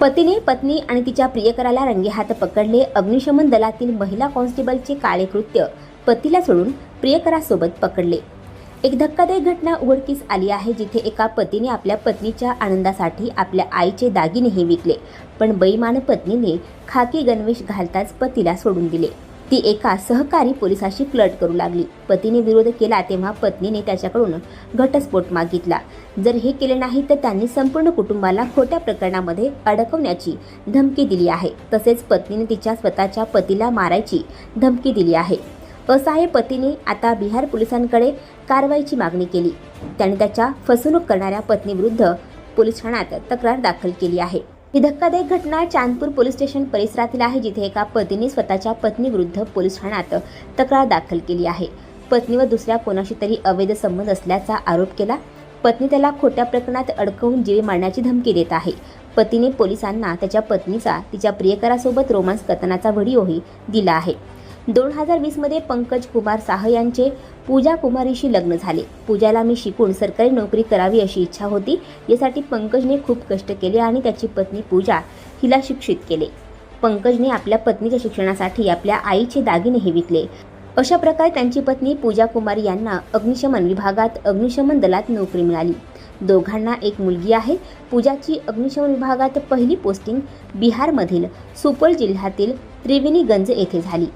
पतीने पत्नी आणि तिच्या प्रियकराला रंगेहात पकडले. अग्निशमन दलातील महिला कॉन्स्टेबलचे काळे कृत्य पतीला सोडून प्रियकरासोबत पकडले. एक धक्कादायक घटना उघडकीस आली आहे जिथे एका पतीने आपल्या पत्नीच्या आनंदासाठी आपल्या आईचे दागिनेही विकले पण बैमान पत्नीने खाकी गणवेश घालताच पतीला सोडून दिले. ती एका सहकारी पोलिसाशी फ्लर्ट करू लागली. पतीने विरोध केला तेव्हा पत्नीने त्याच्याकडून घटस्फोट मागितला. जर हे केले नाही तर त्यांनी संपूर्ण कुटुंबाला खोट्या प्रकरणामध्ये अडकवण्याची धमकी दिली आहे. तसेच पत्नीने तिच्या स्वतःच्या पतीला मारायची धमकी दिली आहे. असहाय्य पतीने आता बिहार पोलिसांकडे कारवाईची मागणी केली. त्याने त्याच्या फसवणूक करणाऱ्या पत्नीविरुद्ध पोलीस ठाण्यात तक्रार दाखल केली आहे. ही धक्कादायक घटना चांदपूर पोलीस स्टेशन परिसरातील आहे जिथे एका पतीने स्वतःच्या पत्नीविरुद्ध पोलीस ठाण्यात तक्रार दाखल केली आहे. पत्नीवर दुसऱ्या कोणाशी तरी अवैध संबंध असल्याचा आरोप केला. पत्नी त्याला खोट्या प्रकरणात अडकवून जीवे मारण्याची धमकी देत आहे. पतीने पोलिसांना त्याच्या पत्नीचा तिच्या प्रियकरासोबत रोमांस करतानाचा व्हिडिओही दिला आहे. दोन हजार वीसमध्ये पंकज कुमार साह यांचे पूजा कुमारीशी लग्न झाले. पूजाला मी शिकून सरकारी नोकरी करावी अशी इच्छा होती. यासाठी पंकजने खूप कष्ट केले आणि त्याची पत्नी पूजा हिला शिक्षित केले. पंकजने आपल्या पत्नीच्या शिक्षणासाठी आपल्या आईचे दागिनेही विकले अशा प्रकारे त्यांची पत्नी पूजा कुमारी यांना अग्निशमन विभागात अग्निशमन दलात नोकरी मिळाली. दोघांना एक मुलगी आहे. पूजाची अग्निशमन विभागात पहिली पोस्टिंग बिहारमधील सुपौल जिल्ह्यातील त्रिवेणीगंज येथे झाली.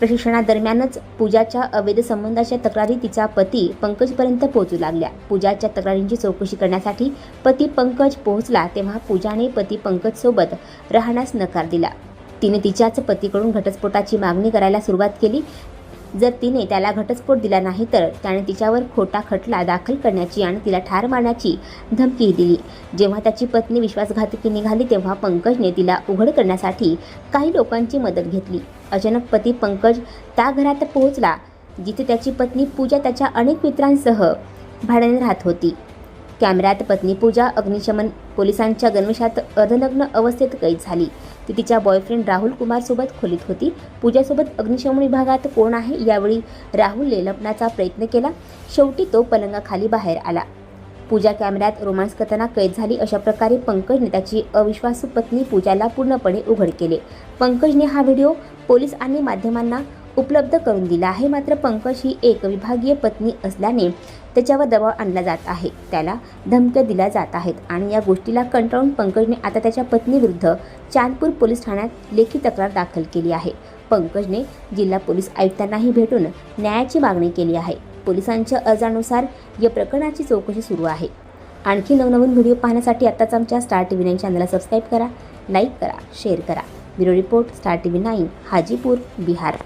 प्रशिक्षणादरम्यानच पूजाच्या अवैध संबंधाच्या तक्रारी तिचा पती पंकजपर्यंत पोहोचू लागल्या. पूजाच्या तक्रारींची चौकशी करण्यासाठी पती पंकज पोहोचला तेव्हा पूजाने पती पंकजसोबत राहण्यास नकार दिला. तिने तिच्याच पतीकडून घटस्फोटाची मागणी करायला सुरुवात केली. जर तिने त्याला घटस्फोट दिला नाही तर त्याने तिच्यावर खोटा खटला दाखल करण्याची आणि तिला ठार मारण्याची धमकीही दिली. जेव्हा त्याची पत्नी विश्वासघातकी निघाली तेव्हा पंकजने तिला उघड करण्यासाठी काही लोकांची मदत घेतली. अचानक पती पंकज त्या घरात पोहोचला जिथे त्याची पत्नी पूजा त्याच्या अनेक मित्रांसह भाड्याने राहत होती. कॅमेऱ्यात पत्नी पूजा अग्निशमन पोलिसांच्या गणवेशात अर्धनग्न अवस्थेत कैद झाली. ती तिच्या बॉयफ्रेंड राहुल कुमार सोबत खोलीत होती. पूजासोबत अग्निशमन विभागात कोण आहे यावेळी राहुलने लपण्याचा प्रयत्न केला. शेवटी तो पलंगाखाली बाहेर आला. पूजा कॅमेऱ्यात रोमांस करताना कैद झाली अशा प्रकारे पंकजने त्याची अविश्वासू पत्नी पूजाला पूर्णपणे उघड केले. पंकजने हा व्हिडिओ पोलीस आणि माध्यमांना उपलब्ध करून दिला आहे. मात्र पंकज ही एक विभागीय पत्नी असल्याने त्याच्यावर दबाव आणला जात आहे. त्याला धमक्या दिल्या जात आहेत आणि या गोष्टीला कंटाळून पंकजने आता त्याच्या पत्नीविरुद्ध चांदपूर पोलीस ठाण्यात लेखी तक्रार दाखल केली आहे. पंकजने जिल्हा पोलीस आयुक्तांनाही भेटून न्यायाची मागणी केली आहे. पोलिसांच्या अर्जानुसार या प्रकरणाची चौकशी सुरू आहे. आणखी नवनवीन व्हिडिओ पाहण्यासाठी आत्ताच आमच्या स्टार टी व्ही नाईन चॅनलला सबस्क्राईब करा लाईक करा शेअर करा. Bureau report Star T V nine Hajipur Bihar.